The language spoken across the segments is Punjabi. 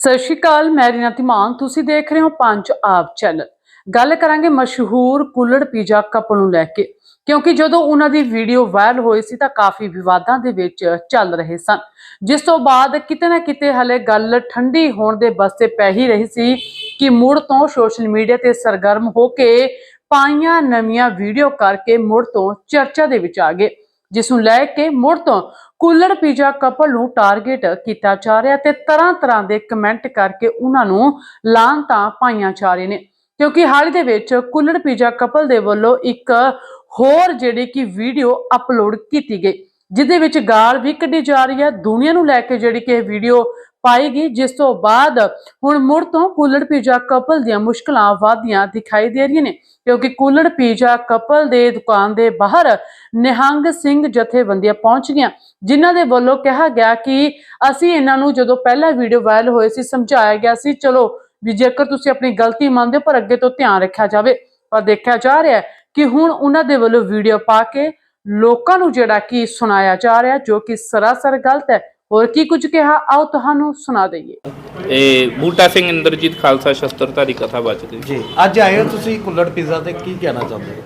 ਸਤਿ ਸ਼੍ਰੀ ਅਕਾਲ, ਮੈਂ ਰੀਨਾ ਧੀਮਾਨ, ਤੁਸੀਂ ਦੇਖ ਰਹੇ ਹੋ ਪੰਜ ਆਪ ਚੈਨਲ। ਗੱਲ ਕਰਾਂਗੇ ਮਸ਼ਹੂਰ ਕੁੱਲੜ ਪੀਜ਼ਾ ਕਪਲ ਨੂੰ ਲੈ ਕੇ, ਕਿਉਂਕਿ ਜਦੋਂ ਉਹਨਾਂ ਦੀ ਵੀਡੀਓ ਵਾਇਰਲ ਹੋਈ ਸੀ ਤਾਂ ਕਾਫੀ ਵਿਵਾਦਾਂ ਦੇ ਵਿੱਚ ਚੱਲ ਰਹੇ ਸਨ। ਜਿਸ ਤੋਂ ਬਾਅਦ ਕਿਤੇ ਨਾ ਕਿਤੇ ਹਲੇ ਗੱਲ ਠੰਡੀ ਹੋਣ ਦੇ ਬਸਤੇ ਪੈ ਹੀ ਰਹੀ ਸੀ ਕਿ ਮੁੜ ਤੋਂ ਸੋਸ਼ਲ ਮੀਡੀਆ ਤੇ ਸਰਗਰਮ ਹੋ ਕੇ ਪਾਈਆਂ ਨਵੀਆਂ ਵੀਡੀਓ ਕਰਕੇ ਮੁੜ ਤੋਂ ਚਰਚਾ ਦੇ ਵਿੱਚ ਆ ਗਏ। ਜਿਸ ਨੂੰ ਲੈ ਕੇ ਮੁੜ ਤੋਂ ਕੁੱਲੜ ਪੀਜ਼ਾ ਕਪਲ ਨੂੰ ਟਾਰਗੇਟ ਕੀਤਾ ਜਾ ਰਿਹਾ ਤੇ ਤਰ੍ਹਾਂ ਤਰ੍ਹਾਂ ਦੇ ਕਮੈਂਟ ਕਰਕੇ ਉਹਨਾਂ ਨੂੰ ਲਾਂਤਾਂ ਪਾਈਆਂ ਜਾ ਰਹੇ ਨੇ। ਕਿਉਂਕਿ ਹਾਲ ਦੇ ਵਿੱਚ ਕੁੱਲੜ ਪੀਜ਼ਾ ਕਪਲ ਦੇ ਵੱਲੋਂ ਇੱਕ ਹੋਰ ਜਿਹੜੀ ਕਿ ਵੀਡੀਓ ਅਪਲੋਡ ਕੀਤੀ ਗਈ, ਜਿਹਦੇ ਵਿੱਚ ਗਾਲ ਵੀ ਕੱਢੀ ਜਾ ਰਹੀ ਹੈ। ਦੁਨੀਆ ਨੂੰ ਲੈ ਕੇ ਜਿਹੜੀ ਕਿ ਇਹ ਵੀਡੀਓ ਪਾਈ ਗਈ ਜਿਸ ਤੋਂ ਬਾਅਦ ਹੁਣ ਮੁੜ ਤੋਂ ਕੂਲੜ ਪੀਜ਼ਾ ਕਪਲ ਦੀਆਂ ਮੁਸ਼ਕਲਾਂ ਵਧਦੀਆਂ ਦਿਖਾਈ ਦੇ ਰਹੀਆਂ ਨੇ, ਕਿਉਂਕਿ ਕੂਲੜ ਪੀਜ਼ਾ ਕਪਲ ਦੇ ਦੁਕਾਨ ਦੇ ਬਾਹਰ ਨਿਹੰਗ ਸਿੰਘ ਜਥੇਬੰਦੀਆਂ ਪਹੁੰਚ ਗਈਆਂ, ਜਿਨ੍ਹਾਂ ਦੇ ਵੱਲੋਂ ਕਿਹਾ ਗਿਆ ਕਿ ਅਸੀਂ ਇਹਨਾਂ ਨੂੰ ਜਦੋਂ ਪਹਿਲਾ ਵੀਡੀਓ ਵਾਇਰਲ ਹੋਏ ਸੀ, ਸਮਝਾਇਆ ਗਿਆ ਸੀ, ਚਲੋ ਵੀ ਜੇਕਰ ਤੁਸੀਂ ਆਪਣੀ ਗਲਤੀ ਮੰਨਦੇ ਹੋ, ਪਰ ਅੱਗੇ ਤੋਂ ਧਿਆਨ ਰੱਖਿਆ ਜਾਵੇ। ਪਰ ਦੇਖਿਆ ਜਾ ਰਿਹਾ ਕਿ ਹੁਣ ਉਹਨਾਂ ਦੇ ਵੱਲੋਂ ਵੀਡੀਓ ਪਾ ਕੇ ਲੋਕਾਂ ਨੂੰ ਜਿਹੜਾ ਕਿ ਸੁਣਾਇਆ ਜਾ ਰਿਹਾ, ਜੋ ਕਿ ਸਰਾਸਰ ਗਲਤ ਹੈ ਹੋਰ ਕੀ ਕੁਝ ਕਿਹਾ? ਆਓ ਤੁਹਾਨੂੰ ਸੁਣਾ ਦਈਏ। ਇਹ ਬੂਟਾ ਸਿੰਘ ਇੰਦਰਜੀਤ ਖਾਲਸਾ ਸ਼ਸਤਰਧਾਰੀ ਕਥਾ ਬਚਦੀ ਜੀ ਅੱਜ ਆਏ ਹੋ ਤੁਸੀਂ ਕੁੱਲੜ ਪੀਜ਼ਾ ਤੇ ਕੀ ਕਹਿਣਾ ਚਾਹੁੰਦੇ ਹੋ?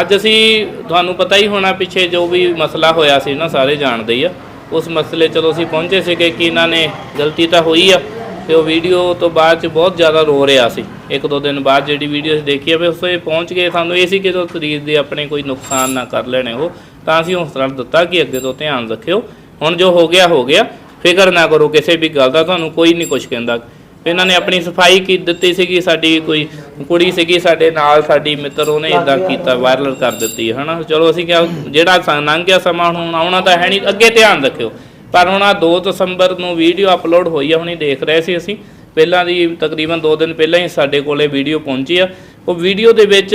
ਅੱਜ ਅਸੀਂ ਤੁਹਾਨੂੰ ਪਤਾ ਹੀ ਹੋਣਾ ਪਿੱਛੇ ਜੋ ਵੀ ਮਸਲਾ ਹੋਇਆ ਸੀ ਨਾ ਸਾਰੇ ਜਾਣਦੇ ਹੀ ਆ। ਉਸ ਮਸਲੇ ਚਲੋ ਅਸੀਂ ਪਹੁੰਚੇ ਸੀਗੇ ਕਿ ਇਹਨਾਂ ਨੇ ਗਲਤੀ ਤਾਂ ਹੋਈ ਆ ਤੇ ਉਹ ਵੀਡੀਓ ਤੋਂ ਬਾਅਦ ਚ ਬਹੁਤ ਜ਼ਿਆਦਾ ਰੋ ਰਿਹਾ ਸੀ। ਇੱਕ ਦੋ ਦਿਨ ਬਾਅਦ ਜਿਹੜੀ ਵੀਡੀਓ ਅਸੀਂ ਦੇਖੀ ਆ ਵੀ ਉਸ ਤੇ ਪਹੁੰਚ ਗਏ ਸਾਨੂੰ ਇਹ ਸੀ ਕਿ ਜੋ ਸਰੀਰ ਦੇ ਆਪਣੇ ਕੋਈ ਨੁਕਸਾਨ ਨਾ ਕਰ ਲੈਣੇ ਉਹ ਤਾਂ ਅਸੀਂ ਹੌਸਲਾ ਦਿੱਤਾ ਕਿ ਅੱਗੇ ਤੋਂ ਧਿਆਨ ਰੱਖਿਓ। ਹੁਣ ਜੋ ਹੋ ਗਿਆ ਹੋ ਗਿਆ। ਫਿਕਰ ਨਾ ਕਰੋ ਕਿਸੇ ਵੀ ਗੱਲ ਦਾ ਤੁਹਾਨੂੰ ਕੋਈ ਨਹੀਂ ਕੁਝ ਕਹਿੰਦਾ। ਇਹਨਾਂ ਨੇ ਆਪਣੀ ਸਫ਼ਾਈ ਕੀ ਦਿੱਤੀ ਸੀਗੀ ਸਾਡੀ ਕੋਈ ਕੁੜੀ ਸੀਗੀ ਸਾਡੇ ਨਾਲ ਸਾਡੀ ਮਿੱਤਰ ਉਹਨੇ ਇਦਾਂ ਕੀਤਾ ਵਾਇਰਲ ਕਰ ਦਿੱਤੀ ਹਨਾ? ਚਲੋ ਅਸੀਂ ਕਿਹਾ ਜਿਹੜਾ ਲੰਘ ਗਿਆ ਸਮਾਂ ਹੁਣ ਆਉਣਾ ਤਾਂ ਹੈ ਨਹੀਂ ਅੱਗੇ ਧਿਆਨ ਰੱਖਿਓ। ਪਰ ਹੁਣ ਆ 2 ਦਸੰਬਰ ਨੂੰ ਵੀਡੀਓ ਅਪਲੋਡ ਹੋਈ ਆ ਹੁਣੀ ਦੇਖ ਰਹੇ ਸੀ ਅਸੀਂ। ਪਹਿਲਾਂ ਦੀ ਤਕਰੀਬਨ 2 ਦਿਨ ਪਹਿਲਾਂ ਹੀ ਸਾਡੇ ਕੋਲੇ ਵੀਡੀਓ ਪਹੁੰਚੀ ਆ। ਉਹ ਵੀਡੀਓ ਦੇ ਵਿੱਚ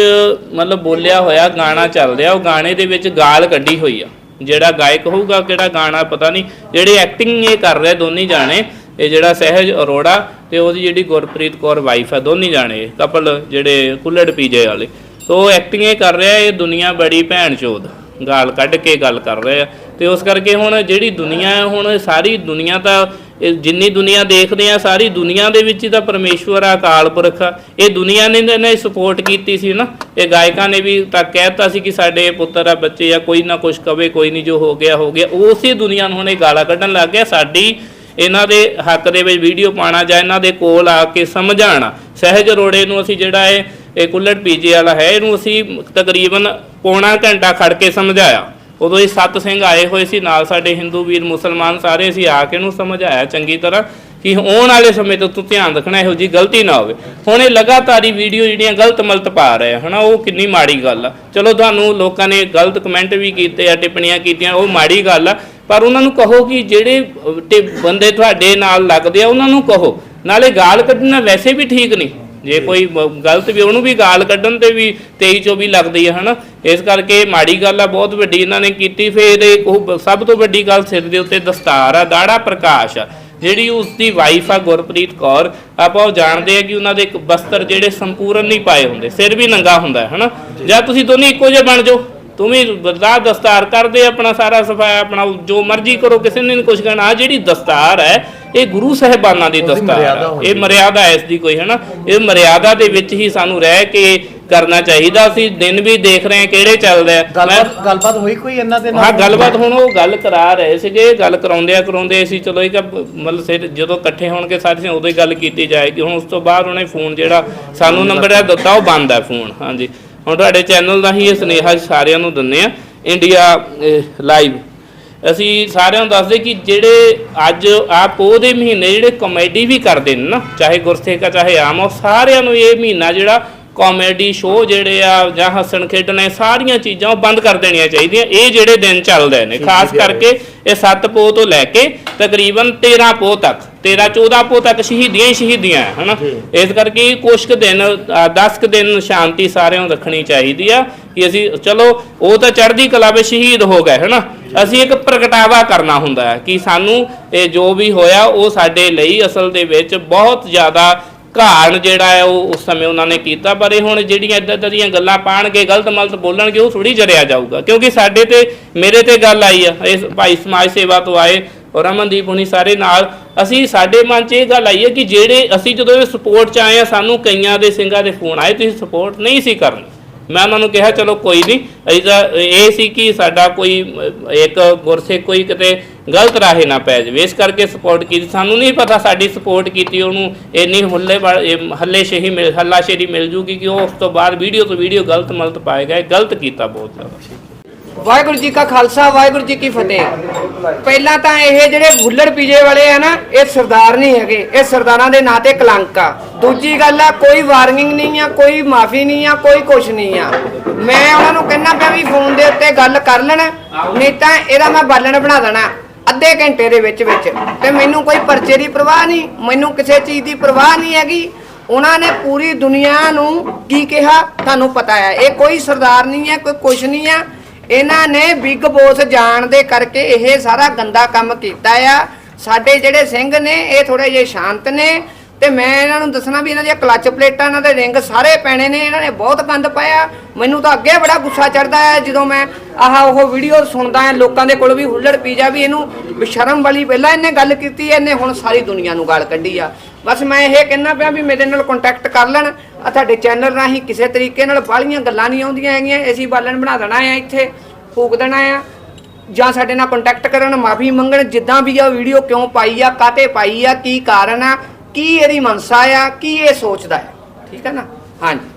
ਮਤਲਬ ਬੋਲਿਆ ਹੋਇਆ ਗਾਣਾ ਚੱਲ ਰਿਹਾ ਉਹ ਗਾਣੇ ਦੇ ਵਿੱਚ ਗਾਲ ਕੱਢੀ ਹੋਈ ਆ। ਜਿਹੜਾ ਗਾਇਕ ਹੋਊਗਾ, ਕਿਹੜਾ ਗਾਣਾ ਪਤਾ ਨਹੀਂ। ਜਿਹੜੇ ਐਕਟਿੰਗ ਇਹ ਕਰ ਰਹੇ ਦੋਨੇ ਜਾਣੇ, ਇਹ ਜਿਹੜਾ ਸਹਿਜ ਅਰੋੜਾ ਤੇ ਉਹਦੀ ਜਿਹੜੀ ਗੁਰਪ੍ਰੀਤ ਕੌਰ ਵਾਈਫ ਆ, ਦੋਨੀ ਜਾਣੇ ਕਪਲ ਜਿਹੜੇ ਕੁੱਲੜ ਪੀਜੇ ਵਾਲੇ। ਸੋ ਐਕਟਿੰਗ ਇਹ ਕਰ ਰਿਹਾ, ਇਹ ਦੁਨੀਆ ਬੜੀ ਭੈਣ ਚੋਦ, ਗਾਲ ਕੱਢ ਕੇ ਗੱਲ ਕਰ ਰਹੇ ਆ। ਤੇ ਉਸ ਕਰਕੇ ਹੁਣ ਜਿਹੜੀ ਦੁਨੀਆ ਹੁਣ ਸਾਰੀ ਦੁਨੀਆ ਤਾਂ ਇਹ ਜਿੰਨੀ ਦੁਨੀਆ ਦੇਖਦੇ ਆ, ਸਾਰੀ ਦੁਨੀਆ ਦੇ ਵਿੱਚ ਹੀ ਤਾਂ ਪਰਮੇਸ਼ਵਰ ਆ, ਅਕਾਲ ਪੁਰਖ ਆ। ਇਹ ਦੁਨੀਆ ਨੇ ਨੇ ਸਪੋਰਟ ਕੀਤੀ ਸੀ ਨਾ। ਇਹ ਗਾਇਕਾਂ ਨੇ ਵੀ ਤਾਂ ਕਹਿਤਾ ਸੀ ਕਿ ਸਾਡੇ ਪੁੱਤਰ ਆ, ਬੱਚੇ ਆ, ਕੋਈ ਨਾ ਕੁਛ ਕਵੇ, ਕੋਈ ਨਹੀਂ ਜੋ ਹੋ ਗਿਆ ਹੋ ਗਿਆ। ਉਸੇ ਦੁਨੀਆ ਨੂੰ ਹੁਣ ਇਹ ਗਾਲਾਂ ਕੱਢਣ ਲੱਗ ਗਿਆ। ਸਾਡੀ ਇਹਨਾਂ ਦੇ ਹੱਕ ਦੇ ਵਿੱਚ ਵੀਡੀਓ ਪਾਣਾ ਜਾਂ ਇਹਨਾਂ ਦੇ ਕੋਲ ਆ ਕੇ ਸਮਝਾਣਾ ਸਹਿਜ ਅਰੋੜੇ ਨੂੰ ਅਸੀਂ ਜਿਹੜਾ ਇਹ ਇਹ ਕੁੱਲੜ ਪੀਜੇ ਵਾਲਾ ਹੈ, ਇਹਨੂੰ ਅਸੀਂ ਤਕਰੀਬਨ ਪੌਣਾ ਘੰਟਾ ਖੜ ਕੇ ਸਮਝਾਇਆ। ਉਦੋਂ ਇਹ ਸੱਤ ਸਿੰਘ ਆਏ ਹੋਏ ਸੀ, ਨਾਲ ਸਾਡੇ ਹਿੰਦੂ ਵੀਰ ਮੁਸਲਮਾਨ ਸਾਰੇ ਅਸੀਂ ਆ ਕੇ ਇਹਨੂੰ ਸਮਝਾਇਆ ਚੰਗੀ ਤਰ੍ਹਾਂ ਕਿ ਆਉਣ ਵਾਲੇ ਸਮੇਂ ਤੋਂ ਤੂੰ ਧਿਆਨ ਰੱਖਣਾ, ਇਹੋ ਜੀ ਗਲਤੀ ਨਾ ਹੋਵੇ। ਹੁਣ ਇਹ ਲਗਾਤਾਰੀ ਵੀਡੀਓ ਜਿਹੜੀਆਂ ਗਲਤ ਮਲਤ ਪਾ ਰਹੇ ਆ, ਹਨਾ, ਉਹ ਕਿੰਨੀ ਮਾੜੀ ਗੱਲ ਆ। ਚਲੋ ਤੁਹਾਨੂੰ ਲੋਕਾਂ ਨੇ ਗਲਤ ਕਮੈਂਟ ਵੀ ਕੀਤੇ ਆ, ਟਿੱਪਣੀਆਂ ਕੀਤੀਆਂ, ਉਹ ਮਾੜੀ ਗੱਲ ਆ, ਪਰ ਉਹਨਾਂ ਨੂੰ ਕਹੋ ਕਿ ਜਿਹੜੇ ਬੰਦੇ ਤੁਹਾਡੇ ਨਾਲ ਲੱਗਦੇ ਆ, ਉਹਨਾਂ ਨੂੰ ਕਹੋ। ਨਾਲੇ ਗਾਲ ਕੱਢਣਾ ਵੈਸੇ ਵੀ ਠੀਕ ਨਹੀਂ। ਜੇ ਕੋਈ ਗਲਤ ਵੀ ਉਹਨੂੰ ਵੀ ਗਾਲ ਕੱਢਣ ਤੇ ਵੀ 23 24 ਲੱਗਦੀ ਹੈ ਹਨਾ? ਇਸ ਕਰਕੇ ਮਾੜੀ ਗੱਲ ਆ ਬਹੁਤ ਵੱਡੀ ਇਹਨਾਂ ਨੇ ਕੀਤੀ ਫਿਰ ਇਹ ਸਭ ਤੋਂ ਵੱਡੀ ਗੱਲ ਸਿਰ ਦੇ ਉੱਤੇ ਦਸਤਾਰ ਆ ਦਾੜਾ ਪ੍ਰਕਾਸ਼ ਆ ਜਿਹੜੀ ਉਸ ਦੀ ਵਾਈਫ ਆ ਗੁਰਪ੍ਰੀਤ ਕੌਰ ਆਪਾਂ ਉਹ ਜਾਣਦੇ ਆ ਕਿ ਉਹਨਾਂ ਦੇ ਇੱਕ ਬਸਤਰ ਜਿਹੜੇ ਸੰਪੂਰਨ ਨਹੀਂ ਪਾਏ ਹੁੰਦੇ ਸਿਰ ਵੀ ਨੰਗਾ ਹੁੰਦਾ ਹੈ ਹਨਾ? ਜਾਂ। ਤੁਸੀਂ ਦੋਨੇ ਇੱਕੋ ਜਿਹੇ ਬਣ ਜਾਓ ਤੂੰ ਵੀ ਬਰਦਾਰ ਦਸਤਾਰ ਕਰਦੇ ਆਪਣਾ ਸਾਰਾ ਸਫਾਇਆ ਆਪਣਾ ਜੋ ਮਰਜ਼ੀ ਕਰੋ ਕਿਸੇ ਨੇ ਨਹੀਂ ਕੁਝ ਕਹਿਣਾ ਆ ਜਿਹੜੀ ਦਸਤਾਰ ਹੈ ਇਹ ਗੁਰੂ ਸਾਹਿਬਾਨਾਂ ਦੀ ਦਸਤਾਰ ਹੁੰਦੀ ਇਹ ਮਰਿਆਦਾ ਹੈ ਇਸ ਦੀ ਕੋਈ ਹਨਾ? ਇਹ ਮਰਿਆਦਾ ਦੇ ਵਿੱਚ ਹੀ ਸਾਨੂੰ ਰਹਿ ਕੇ ਕਰਨਾ ਚਾਹੀਦਾ ਅਸੀਂ ਦਿਨ ਵੀ ਦੇਖ ਰਹੇ ਹਾਂ ਕਿਹੜੇ ਚੱਲਦੇ ਆ ਮੈਂ ਗੱਲਬਾਤ ਗੱਲਬਾਤ ਹੋਈ ਕੋਈ ਇਹਨਾਂ ਦੇ ਨਾਲ? ਹਾਂ ਗੱਲਬਾਤ ਹੁਣ ਉਹ ਗੱਲ ਕਰਾ ਰਹੇ ਸੀਗੇ। ਗੱਲ ਕਰਾਉਂਦਿਆਂ ਕਰਾਉਂਦੇ ਸੀ ਚਲੋ ਇਹ ਮਤਲਬ ਸਿਰ ਜਦੋਂ ਇਕੱਠੇ ਹੋਣਗੇ ਸਾਰੇ ਉਦੋਂ ਹੀ ਗੱਲ ਕੀਤੀ ਜਾਏਗੀ। ਹੁਣ ਉਸ ਤੋਂ ਬਾਅਦ ਉਹਨੇ ਫੋਨ ਜਿਹੜਾ ਸਾਨੂੰ ਨੰਬਰ ਹੈ ਦਿੱਤਾ। ਉਹ ਬੰਦ ਹੈ ਫੋਨ। ਹਾਂਜੀ। ਹੁਣ ਤੁਹਾਡੇ ਚੈਨਲ ਦਾ ਹੀ ਇਹ ਸੁਨੇਹਾ ਸਾਰਿਆਂ ਨੂੰ ਦਿੰਨੇ ਆ ਇੰਡੀਆ ਲਾਈਵ ਅਸੀਂ ਸਾਰਿਆਂ ਨੂੰ ਦੱਸਦੇ ਕਿ ਜਿਹੜੇ ਅੱਜ ਆ ਪੋਹ ਦੇ ਮਹੀਨੇ ਜਿਹੜੇ ਕਾਮੇਡੀ ਵੀ ਕਰਦੇ ਨੇ ਨਾ ਚਾਹੇ ਗੁਰਸੇਖਾ ਚਾਹੇ ਆਮ ਉਹ ਸਾਰਿਆਂ ਨੂੰ ਇਹ ਮਹੀਨਾ ਜਿਹੜਾ ਕਾਮੇਡੀ ਸ਼ੋਅ ਜਿਹੜੇ ਆ ਜਾਂ ਹੱਸਣ ਖੇਡਣੇ ਸਾਰੀਆਂ ਚੀਜ਼ਾਂ ਉਹ ਬੰਦ ਕਰ ਦੇਣੀਆਂ ਚਾਹੀਦੀਆਂ। ਇਹ ਜਿਹੜੇ ਦਿਨ ਚੱਲਦੇ ਨੇ ਖਾਸ ਕਰਕੇ ਇਹ 7 ਪੋਹ ਤੋਂ ਲੈ ਕੇ ਤਕਰੀਬਨ 13 ਪੋਹ ਤੱਕ। 13 14 ਪੋਹ ਤੱਕ ਸ਼ਹੀਦੀਆਂ ਹੀ ਸ਼ਹੀਦੀਆਂ ਹੈ ਹਨਾ ਇਸ ਕਰਕੇ ਕੁਛ ਕੁ ਦਿਨ 10 ਕੁ ਦਿਨ ਸ਼ਾਂਤੀ ਸਾਰਿਆਂ ਨੂੰ ਰੱਖਣੀ ਚਾਹੀਦੀ ਆ ਕਿ ਅਸੀਂ ਚਲੋ ਉਹ ਤਾਂ ਚੜ੍ਹਦੀ ਕਲਾ ਵਿੱਚ ਸ਼ਹੀਦ ਹੋ ਗਏ ਹਨਾ? ਅਸੀਂ ਇੱਕ ਪ੍ਰਗਟਾਵਾ ਕਰਨਾ ਹੁੰਦਾ ਹੈ ਕਿ ਸਾਨੂੰ ਇਹ ਜੋ ਵੀ ਹੋਇਆ ਉਹ ਸਾਡੇ ਲਈ ਅਸਲ ਦੇ ਵਿੱਚ ਬਹੁਤ ਜ਼ਿਆਦਾ ਘਾਣ ਜਿਹੜਾ ਹੈ ਉਹ ਉਸ ਸਮੇਂ ਉਹਨਾਂ ਨੇ ਕੀਤਾ ਪਰ ਇਹ ਹੁਣ ਜਿਹੜੀਆਂ ਇਦਾਂ ਇਦਾਂ ਦੀਆਂ ਗੱਲਾਂ ਪਾਣਗੇ ਗਲਤ ਮਲਤ ਬੋਲਣਗੇ ਉਹ ਥੋੜੀ ਜਰਿਆ ਜਾਊਗਾ ਕਿਉਂਕਿ ਸਾਡੇ ਤੇ ਮੇਰੇ ਤੇ ਗੱਲ ਆਈ ਆ ਇਸ ਭਾਈ ਸਮਾਜ ਸੇਵਾ ਤੋਂ ਆਏ ਔਰ ਅਮਨਦੀਪ ਹੁਣੀ ਸਾਰੇ ਨਾਲ, ਅਸੀਂ ਸਾਡੇ ਮਨ 'ਚ ਇਹ ਗੱਲ ਆਈ ਹੈ ਕਿ ਜਿਹੜੇ ਅਸੀਂ ਜਦੋਂ ਇਹ ਸਪੋਰਟ 'ਚ ਆਏ ਆ, ਸਾਨੂੰ ਕਈਆਂ ਦੇ ਸਿੰਘਾਂ ਦੇ ਫੋਨ ਆਏ, ਤੁਸੀਂ ਸਪੋਰਟ ਨਹੀਂ ਸੀ ਕਰਨੀ। ਮੈਂ ਉਹਨਾਂ ਨੂੰ ਕਿਹਾ, ਚਲੋ ਕੋਈ ਨਹੀਂ, ਅਸੀਂ ਤਾਂ ਇਹ ਸੀ ਕਿ ਸਾਡਾ ਕੋਈ, ਇੱਕ ਗੁਰਸਿੱਖ ਕੋਈ ਕਿਤੇ ਗਲਤ ਰਾਹੇ ਨਾ ਪੈ ਜਾਵੇ। ਇਸ ਕਰਕੇ ਸਪੋਰਟ ਕੀਤੀ। ਸਾਨੂੰ ਨਹੀਂ ਪਤਾ ਸਾਡੀ ਸਪੋਰਟ ਕੀਤੀ, ਉਹਨੂੰ ਇੰਨੀ ਹੁੱਲੇ ਹੱਲੇ ਸ਼ੇਹੀ ਮਿਲ ਹੱਲਾ ਸ਼ੇਰੀ ਮਿਲ ਜੂਗੀ ਕਿ ਉਹ ਉਸ ਤੋਂ ਬਾਅਦ ਵੀਡੀਓ ਤੋਂ ਵੀਡੀਓ ਗਲਤ ਮਲਤ ਪਾਏਗਾ, ਇਹ ਗਲਤ ਕੀਤਾ ਬਹੁਤ ਜ਼ਿਆਦਾ। ਵਾਹਿਗੁਰੂ ਜੀ ਕਾ ਖਾਲਸਾ, ਵਾਹਿਗੁਰੂ ਜੀ ਕੀ ਫਤਿਹ। ਪਹਿਲਾਂ ਤਾਂ ਇਹ ਜਿਹੜੇ ਭੁੱਲੜ ਪੀਜੇ ਵਾਲੇ ਆ ਨਾ, ਇਹ ਸਰਦਾਰ ਨਹੀਂ ਹੈਗੇ। ਇਹ ਸਰਦਾਰਾਂ ਦੇ ਨਾਂ ਤੇ ਕਲੰਕ ਆ। ਦੂਜੀ ਗੱਲ ਆ, ਕੋਈ ਵਾਰਨਿੰਗ ਨਹੀਂ ਆ, ਕੋਈ ਮਾਫੀ ਨਹੀਂ ਆ, ਕੋਈ ਕੁਛ ਨਹੀਂ ਆ। ਮੈਂ ਉਹਨਾਂ ਨੂੰ ਕਹਿਣਾ ਪਿਆ ਵੀ ਫੋਨ ਦੇ ਉੱਤੇ ਗੱਲ ਕਰ ਲੈਣ, ਨਹੀਂ ਤਾਂ ਇਹਦਾ ਮੈਂ ਬਾਲਣ ਬਣਾ ਦੇਣਾ, ਅੱਧੇ ਘੰਟੇ ਦੇ ਵਿੱਚ ਵਿੱਚ। ਤੇ ਮੈਨੂੰ ਕੋਈ ਪਰਚੇ ਦੀ ਪਰਵਾਹ ਨਹੀਂ, ਮੈਨੂੰ ਕਿਸੇ ਚੀਜ਼ ਦੀ ਪਰਵਾਹ ਨਹੀਂ ਹੈਗੀ। ਉਹਨਾਂ ਨੇ ਪੂਰੀ ਦੁਨੀਆ ਨੂੰ ਕੀ ਕਿਹਾ, ਤੁਹਾਨੂੰ ਪਤਾ ਹੈ ਇਹ ਕੋਈ ਸਰਦਾਰ ਨਹੀਂ ਹੈ ਕੋਈ ਕੁਛ ਨਹੀਂ ਆ। ਇਹਨਾਂ ਨੇ ਬਿਗ ਬੋਸ ਜਾਣ ਦੇ ਕਰਕੇ ਇਹ ਸਾਰਾ ਗੰਦਾ ਕੰਮ ਕੀਤਾ ਆ। ਸਾਡੇ ਜਿਹੜੇ ਸਿੰਘ ਨੇ, ਇਹ ਥੋੜੇ ਜਿਹੇ ਸ਼ਾਂਤ ਨੇ ਤੇ ਮੈਂ ਇਹਨਾਂ ਨੂੰ ਦੱਸਣਾ ਵੀ ਇਹਨਾਂ ਦੀਆਂ ਕਲੱਚ ਪਲੇਟਾਂ, ਇਹਨਾਂ ਦੇ ਰਿੰਗ ਸਾਰੇ ਪੈਣੇ ਨੇ, ਇਹਨਾਂ ਨੇ ਬਹੁਤ ਗੰਦ ਪਾਇਆ। ਮੈਨੂੰ ਤਾਂ ਅੱਗੇ ਬੜਾ ਗੁੱਸਾ ਚੜਦਾ ਹੈ ਜਦੋਂ ਮੈਂ ਆਹ ਉਹ ਵੀਡੀਓ ਸੁਣਦਾ ਹਾਂ ਲੋਕਾਂ ਦੇ ਕੋਲ ਵੀ ਹੁੱਲੜ ਪੀਜ਼ਾ ਵੀ ਇਹਨੂੰ ਬਸ਼ਰਮ ਵਾਲੀ ਪਹਿਲਾਂ ਇਹਨੇ ਗੱਲ ਕੀਤੀ, ਇਹਨੇ ਹੁਣ ਸਾਰੀ ਦੁਨੀਆ ਨੂੰ ਗਾਲ ਕੱਢੀ ਆ। ਬਸ ਮੈਂ ਇਹ ਕਹਿਣਾ ਪਿਆ ਵੀ ਮੇਰੇ ਨਾਲ ਕੰਟੈਕਟ ਕਰ ਲੈਣ ਆ ਤੁਹਾਡੇ ਚੈਨਲ ਰਾਹੀਂ ਕਿਸੇ ਤਰੀਕੇ ਨਾਲ ਬਾਹਲੀਆਂ ਗੱਲਾਂ ਨਹੀਂ ਆਉਂਦੀਆਂ ਹੈਗੀਆਂ। ਅਸੀਂ ਬਾਲਣ ਬਣਾ ਦੇਣਾ ਆ ਇੱਥੇ, ਫੂਕ ਦੇਣਾ ਆ। ਜਾਂ ਸਾਡੇ ਨਾਲ ਕੰਟੈਕਟ ਕਰਨ, ਮਾਫੀ ਮੰਗਣ, ਜਿੱਦਾਂ ਵੀ ਆ ਵੀਡੀਓ ਕਿਉਂ ਪਾਈ ਆ ਕਾਤੇ ਪਾਈ ਆ, ਕੀ ਕਾਰਨ ਆ, ਕੀ ਇਹਦੀ ਮਨਸਾ ਆ, ਕੀ ਇਹ ਸੋਚਦਾ ਹੈ ਠੀਕ ਹੈ ਨਾ? ਹਾਂਜੀ।